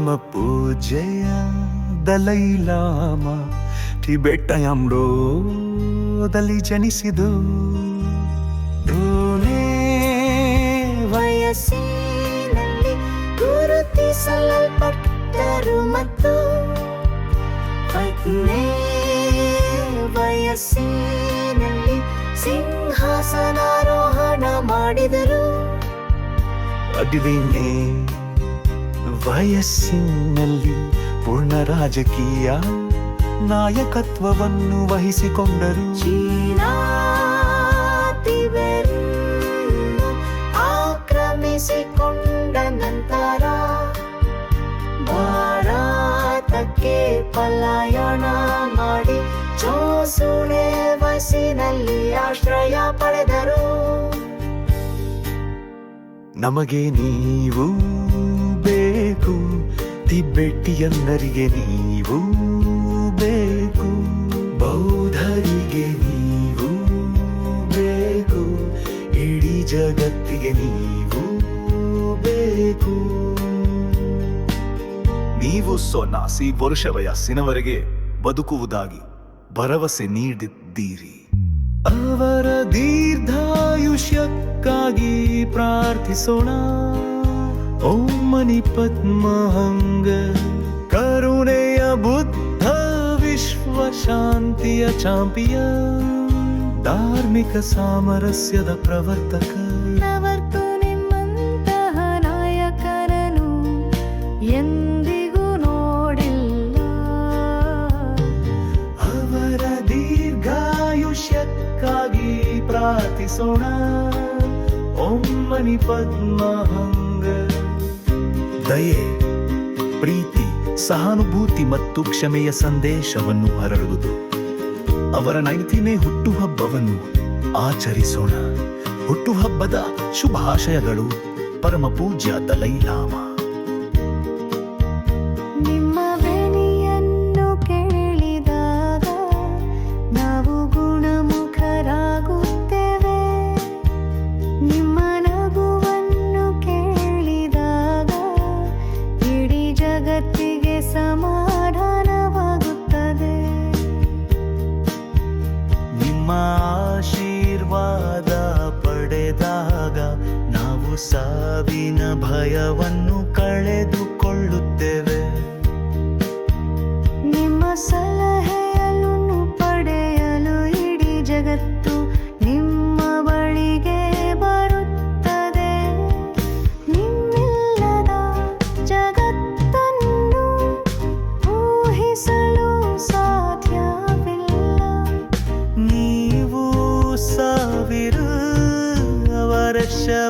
ಪರಮ ಪೂಜೆಯ ದಲೈಲಾಮ ಟಿಬೆಟ್ಟ ಎಂಬ್ರೋದಲ್ಲಿ ಜನಿಸಿದು. ವಯಸ್ಸಿನಲ್ಲಿ ಗುರುತಿಸಲ್ಪಟ್ಟರು ಮತ್ತು ವಯಸ್ಸಿನಲ್ಲಿ ಸಿಂಹಾಸನಾರೋಹಣ ಮಾಡಿದರು. ಹದಿನೇಳನೇ ವಯಸ್ಸಿನಲ್ಲಿ ಪೂರ್ಣ ರಾಜಕೀಯ ನಾಯಕತ್ವವನ್ನು ವಹಿಸಿಕೊಂಡರು. ಆಕ್ರಮಿಸಿಕೊಂಡ ನಂತರ ಭಾರತಕ್ಕೆ ಪಲಾಯಣ ಮಾಡಿ ಚೋಸುಳೆ ವಯಸ್ಸಿನಲ್ಲಿ ಆಶ್ರಯ ಪಡೆದರು. ನಮಗೆ ನೀವು ತಿಬ್ಬೆಟ್ಟಿಯನ್ನರಿಗೆ ನೀವು ಬೇಕು. ಬೌದ್ಧರಿಗೆ ನೀವು ಬೇಕು. ಇಡೀ ಜಗತ್ತಿಗೆ ನೀವು ಬೇಕು. ನೀವು ಸೊನಾಸಿ ವರುಷ ವಯಸ್ಸಿನವರೆಗೆ ಬದುಕುವುದಾಗಿ ಭರವಸೆ ನೀಡಿದ್ದೀರಿ. ಅವರ ದೀರ್ಘಾಯುಷ್ಯಕ್ಕಾಗಿ ಪ್ರಾರ್ಥಿಸೋಣ. ಓಂ ಮನಿ ಪದ್ಮಹಂಗ ಕರುಣೆಯ ಬುದ್ಧ ವಿಶ್ವ ಶಾಂತಿಯ ಚಾಂಪಿಯ ಧಾರ್ಮಿಕ ಸಾಮರಸ್ಯದ ಪ್ರವರ್ತಕ. ಪ್ರವರ್ತು ನಿಮ್ಮಂತಹ ನಾಯಕರನು ಎಂದಿಗೂ ನೋಡಿಲ್ಲ. ಅವರ ದೀರ್ಘಾಯುಷ್ಯಕ್ಕಾಗಿ ಪ್ರಾರ್ಥಿಸೋಣ. ಓಂ ಮನಿ ಪದ್ಮಹಂಗ. ದಯೆ, ಪ್ರೀತಿ, ಸಹಾನುಭೂತಿ ಮತ್ತು ಕ್ಷಮೆಯ ಸಂದೇಶವನ್ನು ಹರಡುವುದು. ಅವರ ನೈತಿನೇ ಹುಟ್ಟುಹಬ್ಬವನ್ನು ಆಚರಿಸೋಣ. ಹುಟ್ಟುಹಬ್ಬದ ಶುಭಾಶಯಗಳು ಪರಮ ಪೂಜ್ಯ ದಲೈಲಾಮ ಸಾವಿನ ಭಯವನ್ನು ಕಳೆದುಕೊಳ್ಳುತ್ತೇವೆ. ನಿಮ್ಮ ಸಲಹೆಯನ್ನು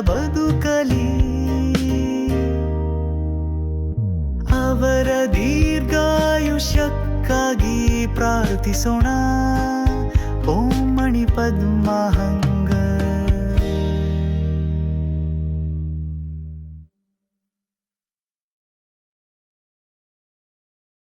ಬದುಕಲಿ. ಅವರ ದೀರ್ಘಾಯುಷ್ಯಕ್ಕಾಗಿ ಪ್ರಾರ್ಥಿಸೋಣ. ಓಂ ಮಣಿ ಪದ್ಮಹಂಗ